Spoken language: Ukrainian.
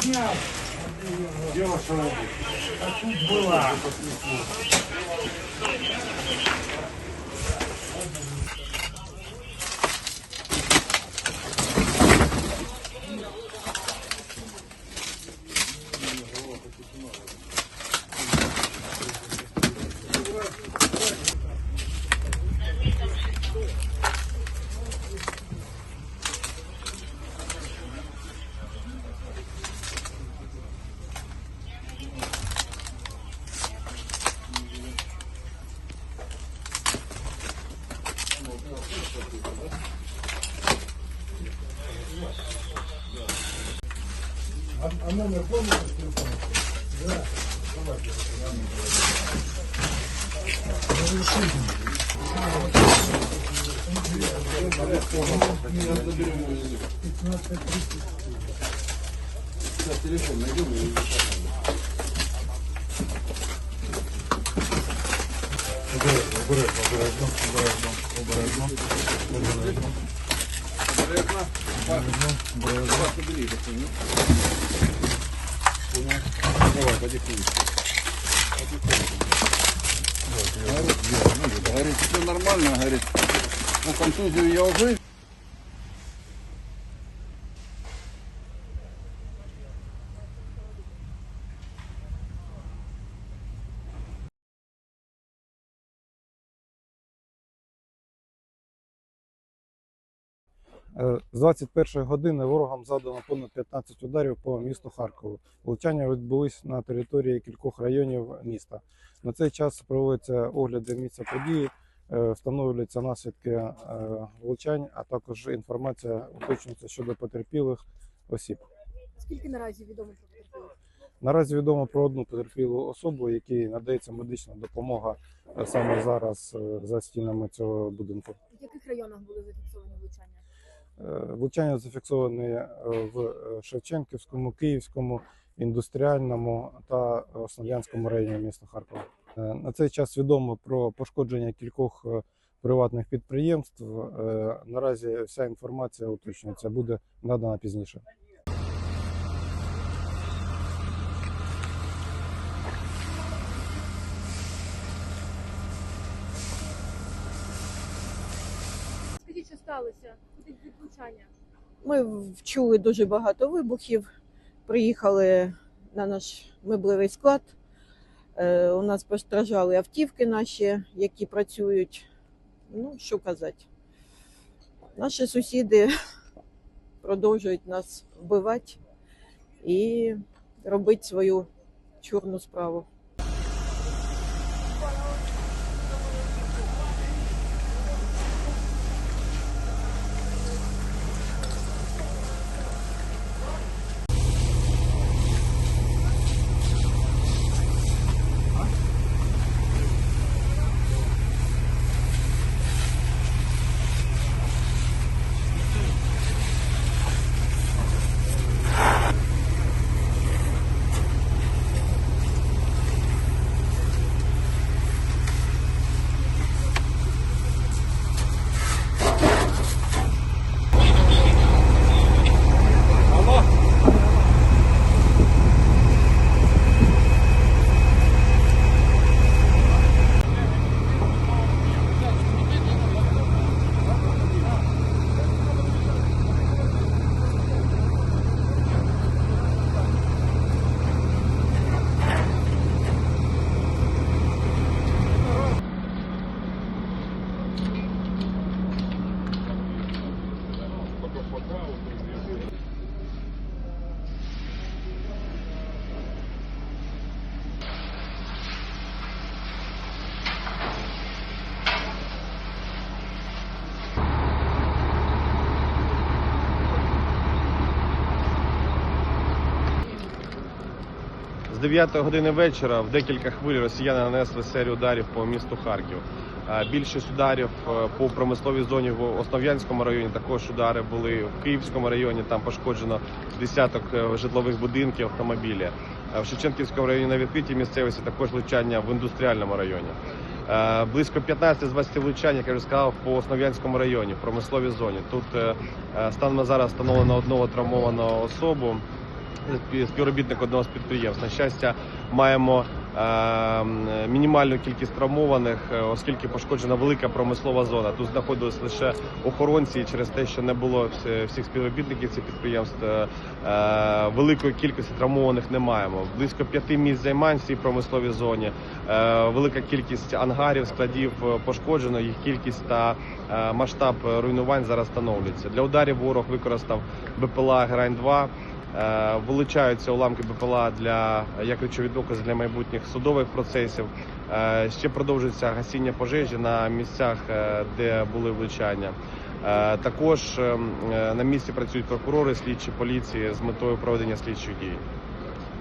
снял. что, А тут была. А, а номер помните телефона? Да. Сейчас телефон найдем и Обережно, обережно, обережно, обережно, обережно, обережно. Обережно, обережно. Давай, потихонечку. Потихонечку. Говорит, все нормально, говорит. Ну, контузию я уже. З 21 години ворогам задано понад 15 ударів по місту Харкову. Влучання відбулись на території кількох районів міста. На цей час проводяться огляди місця події, е, встановлюються наслідки е, влучань, а також інформація уточнюється щодо потерпілих осіб. Скільки наразі відомо про потерпілих? Наразі відомо про одну потерпілу особу, якій надається медична допомога е, саме зараз е, за стінами цього будинку. В яких районах були зафіксовані влучання? Влучання зафіксовані е, в е, Шевченківському, Київському, індустріальному та Основ'янському районі міста Харкова. Е, На цей час відомо про пошкодження кількох приватних підприємств. Наразі вся інформація уточнюється, буде надана пізніше. Скажіть, що сталося? Куди від? Ми вчули дуже багато вибухів. Приїхали на наш меблевий склад. Е, у нас постраждали автівки наші, які працюють. Ну, що казати. Наші сусіди продовжують нас вбивати і робити свою чорну справу. З 9 години вечора в декілька хвиль росіяни нанесли серію ударів по місту Харків. Більшість ударів е, по промисловій зоні в Основ'янському районі. Також удари були в Київському районі. Там пошкоджено десяток е, житлових будинків, автомобілі. В Шевченківському районі на відкритій місцевості також влучання в індустріальному районі. Близько 15-20 влучань, як я вже сказав, по Основ'янському районі, в промисловій зоні. Тут е, станом зараз встановлено одного травмованого особу. Співробітник одного з підприємств. На щастя, маємо е, мінімальну кількість травмованих, е, оскільки пошкоджена велика промислова зона. Тут знаходились лише охоронці і через те, що не було всіх співробітників цих підприємств. е, е, Великої кількості травмованих не маємо. Близько п'яти місць займань в цій промисловій зоні. Велика кількість ангарів, складів пошкоджено. Їх кількість та масштаб руйнувань зараз встановлюється. Для ударів ворог використав БПЛА Грань 2 Е, Вилучаються уламки БПЛА для як речові докази для майбутніх судових процесів. Е, Ще продовжується гасіння пожежі на місцях, е, де були влучання. Е, Також ем, е, на місці працюють прокурори, слідчі поліції з метою проведення слідчих дій.